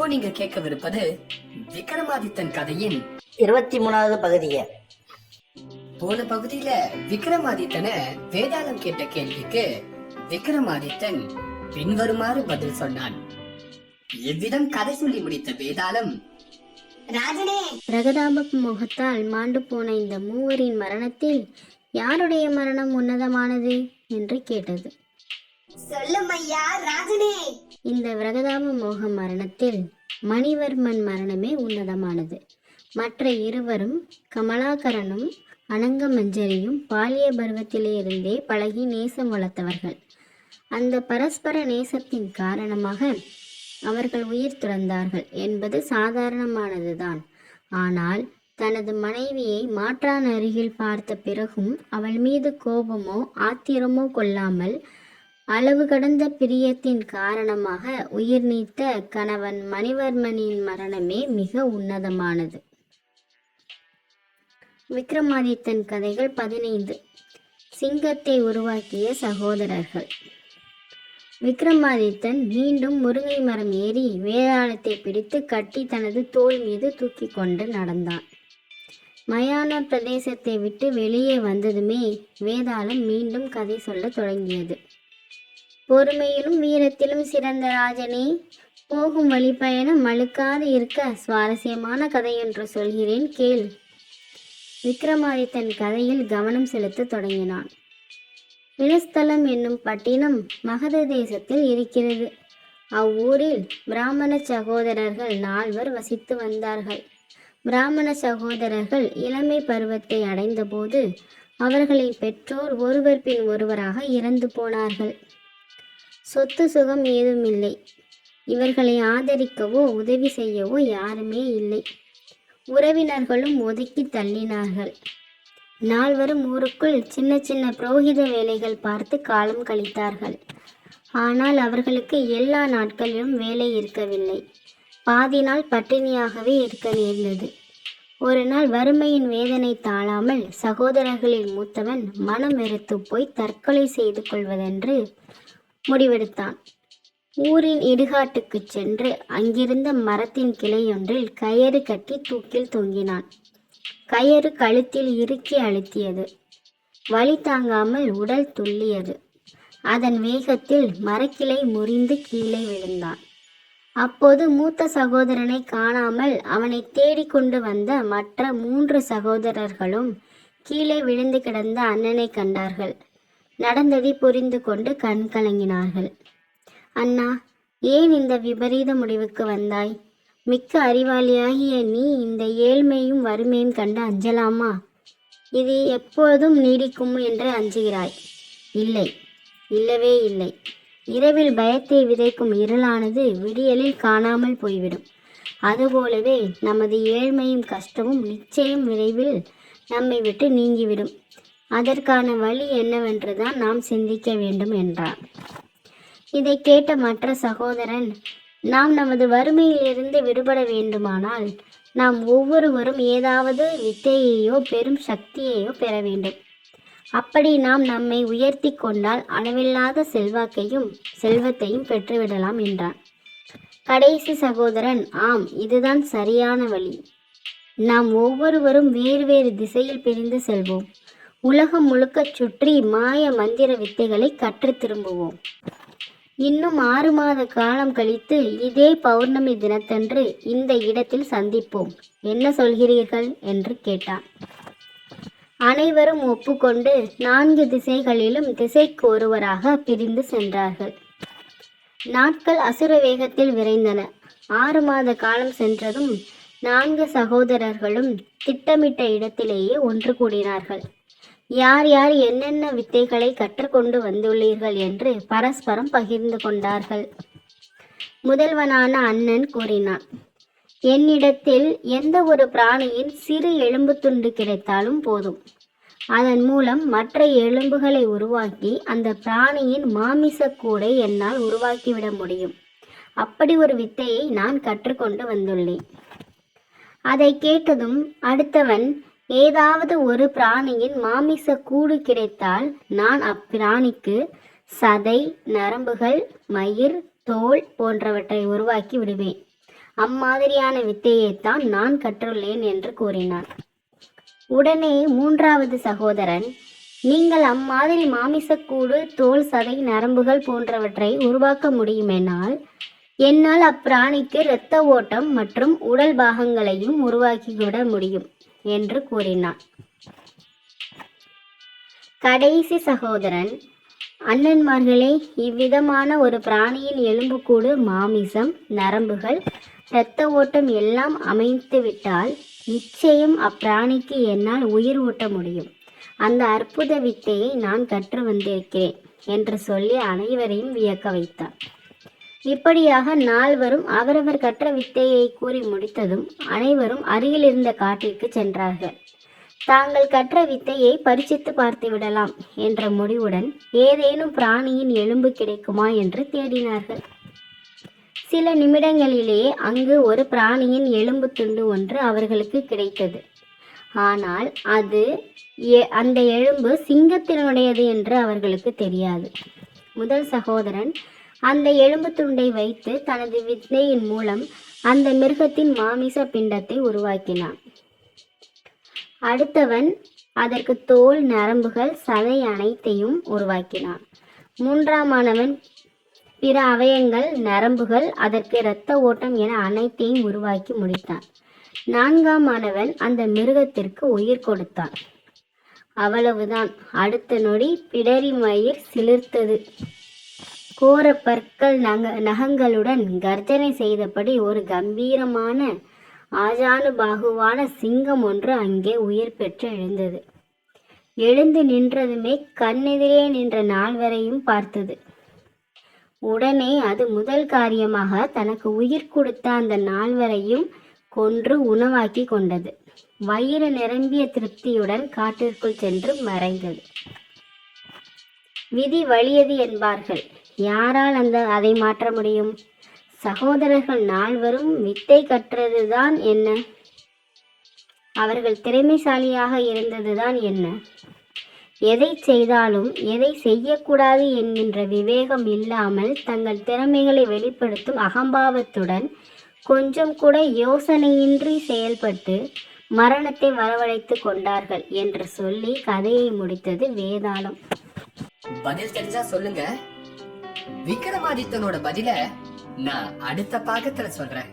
இப்போ நீங்க கேட்கவிருப்பது விக்ரமாதித்தன் கதையின் இருபத்தி மூணாவது பகுதியை. போன பகுதியில விக்ரமாதித்தனை வேதாளம் கேட்ட கேள்விக்கு விக்ரமாதித்தன் பின்வருமாறு பதில் சொன்னான். இவ்விதம் கதை சொல்லி முடித்த வேதாளம். ராஜனே! பிரகதாப முகத்தால் மாண்டு போன இந்த மூவரின் மரணத்தில் யாருடைய மரணம் உன்னதமானது? என்று கேட்டது. சொல்லும் ஐயா ராஜனே? இந்த விரகதாம மோக மரணத்தில் மணிவர்மன் மரணமே உன்னதமானது. மற்ற இருவரும் கமலாகரனும் அனங்கமஞ்சரியும் பாலிய பருவத்திலே இருந்தே பழகி நேசம் வளர்த்தவர்கள். அந்த பரஸ்பர நேசத்தின் காரணமாக அவர்கள் உயிர் துறந்தார்கள் என்பது சாதாரணமானதுதான். ஆனால் தனது மனைவியை மாற்றான் அருகில் பார்த்த பிறகும் அவள் மீது கோபமோ ஆத்திரமோ கொள்ளாமல் அளவு கடந்த பிரியத்தின் காரணமாக உயிர் நீத்த கணவன் மணிவர்மனின் மரணமே மிக உன்னதமானது. விக்ரமாதித்தன் கதைகள் பதினைந்து. சிங்கத்தை உருவாக்கிய சகோதரர்கள். விக்ரமாதித்தன் மீண்டும் முருங்கை மரம் ஏறி வேதாளத்தை பிடித்து கட்டி தனது தோல் மீது தூக்கி கொண்டு நடந்தான். மயான பிரதேசத்தை விட்டு வெளியே வந்ததுமே வேதாளம் மீண்டும் கதை சொல்லத் தொடங்கியது. பொறுமையிலும் வீரத்திலும் சிறந்த ராஜனே. போகும் வழி பயணம் மழுக்காது இருக்க சுவாரஸ்யமான கதை என்று சொல்கிறேன் கேள். விக்ரமாதித்தன் கதையில் கவனம் செலுத்தத் தொடங்கினான். இனஸ்தலம் என்னும் பட்டினம் மகத தேசத்தில் இருக்கிறது. அவ்வூரில் பிராமண சகோதரர்கள் நால்வர் வசித்து வந்தார்கள். பிராமண சகோதரர்கள் இளமை பருவத்தை அடைந்தபோது அவர்களின் பெற்றோர் ஒருவர் பின் ஒருவராக இறந்து போனார்கள். சொத்து சுகம் ஏதுமில்லை. இவர்களை ஆதரிக்கவோ உதவி செய்யவோ யாருமே இல்லை. உறவினர்களும் ஒதுக்கி தள்ளினார்கள். நால்வரும் ஊருக்குள் சின்ன சின்ன புரோகித வேலைகள் பார்த்து காலம் கழித்தார்கள். ஆனால் அவர்களுக்கு எல்லா நாட்களிலும் வேலை இருக்கவில்லை. பாதி நாள் பட்டினியாகவே இருக்க நேர்ந்தது. ஒரு நாள் வறுமையின் வேதனை தாழாமல் சகோதரர்களில் மூத்தவன் மனம் வெறுத்து போய் தற்கொலை செய்து கொள்வதென்று முடிவெடுத்தான். ஊரின் இடுகாட்டுக்குச் சென்று அங்கிருந்த மரத்தின் கிளையொன்றில் கயறு கட்டி தூக்கில் தொங்கினான். கயறு கழுத்தில் இறுக்கி அழுத்தியது. வழி தாங்காமல் உடல் துள்ளியது. அதன் வேகத்தில் மரக்கிளை முறிந்து கீழே விழுந்தான். அப்போது மூத்த சகோதரனை காணாமல் அவனை தேடிக்கொண்டு வந்த மற்ற மூன்று சகோதரர்களும் கீழே விழுந்து கிடந்த அண்ணனை கண்டார்கள். நடந்ததை புரிந்து கொண்டு கண் கலங்கினார்கள். அண்ணா ஏன் இந்த விபரீத முடிவுக்கு வந்தாய்? மிக்க அறிவாளியாகிய நீ இந்த ஏழ்மையும் வறுமையும் கண்டு அஞ்சலாமா? இது எப்போதும் நீடிக்கும் என்று அஞ்சுகிறாய். இல்லை இல்லவே இல்லை. இரவில் பயத்தை விதைக்கும் இருளானது விடியலில் காணாமல் போய்விடும். அதுபோலவே நமது ஏழ்மையும் கஷ்டமும் நிச்சயம் விரைவில் நம்மை விட்டு நீங்கிவிடும். அதற்கான வழி என்னவென்றுதான் நாம் சிந்திக்க வேண்டும் என்றார். இதை கேட்ட மற்ற சகோதரன் நாம் நமது வறுமையிலிருந்து விடுபட வேண்டுமானால் நாம் ஒவ்வொருவரும் ஏதாவது வித்தையையோ பெரும் சக்தியையோ பெற வேண்டும். அப்படி நாம் நம்மை உயர்த்தி கொண்டால் அளவில்லாத செல்வாக்கையும் செல்வத்தையும் பெற்றுவிடலாம் என்றான். கடைசி சகோதரன் ஆம் இதுதான் சரியான வழி. நாம் ஒவ்வொருவரும் வேறு வேறு திசையில் பிரிந்து செல்வோம். உலகம் முழுக்கச் சுற்றி மாய மந்திர வித்தைகளை கற்றுத் திரும்புவோம். இன்னும் ஆறு மாத காலம் கழித்து இதே பௌர்ணமி தினத்தன்று இந்த இடத்தில் சந்திப்போம். என்ன சொல்கிறீர்கள்? என்று கேட்டான். அனைவரும் ஒப்புக்கொண்டு நான்கு திசைகளிலும் திசைக்கு ஒருவராக பிரிந்து சென்றார்கள். நாட்கள் அசுர வேகத்தில் விரைந்தன. ஆறு மாத காலம் சென்றதும் நான்கு சகோதரர்களும் திட்டமிட்ட இடத்திலேயே ஒன்று கூடினார்கள். யார் யார் என்னென்ன வித்தைகளை கற்றுக்கொண்டு வந்துள்ளீர்கள் என்று பரஸ்பரம் பகிர்ந்து கொண்டார்கள். முதல்வனான அண்ணன் கூறினான் என்னிடத்தில் எந்த ஒரு பிராணியின் சிறு எலும்பு துண்டு கிடைத்தாலும் போதும். அதன் மூலம் மற்ற எலும்புகளை உருவாக்கி அந்த பிராணியின் மாமிச கூடை என்னால் உருவாக்கிவிட முடியும். அப்படி ஒரு வித்தையை நான் கற்றுக்கொண்டு வந்துள்ளேன். அதை கேட்டதும் அடுத்தவன் ஏதாவது ஒரு பிராணியின் மாமிச கூடு கிடைத்தால் நான் அப்பிராணிக்கு சதை நரம்புகள் மயிர் தோல் போன்றவற்றை உருவாக்கி விடுவேன். அம்மாதிரியான வித்தையைத்தான் நான் கற்றுள்ளேன் என்று கூறினான் உடனே மூன்றாவது சகோதரன் நீங்கள் அம்மாதிரி மாமிசக்கூடு தோல் சதை நரம்புகள் போன்றவற்றை உருவாக்க முடியுமெனால் என்னால் அப்பிராணிக்கு இரத்த ஓட்டம் மற்றும் உடல் பாகங்களையும் உருவாக்கிவிட முடியும் என்று கூறினான். கடைசி சகோதரன் அண்ணன்மார்களே இவ்விதமான ஒரு பிராணியின் எலும்புக்கூடு மாமிசம் நரம்புகள் இரத்த ஓட்டம் எல்லாம் அமைத்து விட்டால் நிச்சயம் அப்பிராணிக்கு என்னால் உயிர் ஊட்ட முடியும். அந்த அற்புத வித்தையை நான் கற்று வந்திருக்கிறேன் என்று சொல்லி அனைவரையும் வியக்க வைத்தார் இப்படியாக நால்வரும் அவரவர் கற்ற வித்தையை கூறி முடித்ததும் அனைவரும் அருகில் இருந்த காட்டிற்கு சென்றார்கள். தாங்கள் கற்ற வித்தையை பரிசித்து பார்த்து விடலாம் என்ற முடிவுடன் ஏதேனும் பிராணியின் எலும்பு கிடைக்குமா என்று தேடினார்கள். சில நிமிடங்களிலேயே அங்கு ஒரு பிராணியின் எலும்பு துண்டு ஒன்று அவர்களுக்கு கிடைத்தது. ஆனால் அது எ- அந்த எலும்பு சிங்கத்தினுடையது என்று அவர்களுக்கு தெரியாது. முதல் சகோதரன் அந்த எலும்பு துண்டை வைத்து தனது வித்தையின் மூலம் அந்த மிருகத்தின் மாமிச பிண்டத்தை உருவாக்கினான். அடுத்தவன் அதற்கு தோல் நரம்புகள் சதை அனைத்தையும் உருவாக்கினான். மூன்றாமானவன் பிற அவயங்கள் நரம்புகள் அதற்கு இரத்த ஓட்டம் என அனைத்தையும் உருவாக்கி முடித்தான். நான்காம் மாணவன் அந்த மிருகத்திற்கு உயிர் கொடுத்தான். அவ்வளவுதான். அடுத்த நொடி பிடரி மயிர் சிலிர்த்தது. கோர பற்கள் நக நகங்களுடன் கர்ஜனை செய்தபடி ஒரு கம்பீரமான ஆஜானு பாகுவான சிங்கம் ஒன்று அங்கே உயிர் பெற்று எழுந்தது. எழுந்து நின்றதுமே கண்ணெதிரே நின்ற நால்வரையும் பார்த்தது. உடனே அது முதல் காரியமாக தனக்கு உயிர் கொடுத்த அந்த நால்வரையும் கொன்று உணவாக்கி கொண்டது. வயிறு நிரம்பிய திருப்தியுடன் காட்டிற்குள் சென்று மறைந்தது. விதி வலியது என்பார்கள். யாரால் அந்த அதை மாற்ற முடியும்? சகோதரர்கள் நால்வரும் வித்தை கற்றதுதான் என்ன? அவர்கள் திறமைசாலியாக இருந்ததுதான் என்ன? எதை செய்தாலும் எதை செய்யக்கூடாது என்கின்ற விவேகம் இல்லாமல் தங்கள் திறமைகளை வெளிப்படுத்தும் அகம்பாவத்துடன் கொஞ்சம் கூட யோசனையின்றி செயல்பட்டு மரணத்தை வரவழைத்து கொண்டார்கள் என்று சொல்லி கதையை முடித்தது வேதாளம். பதில் தெரிஞ்சா சொல்லுங்க. விக்ரமாதித்தனோட பதில நான் அடுத்த பாகத்துல சொல்றேன்.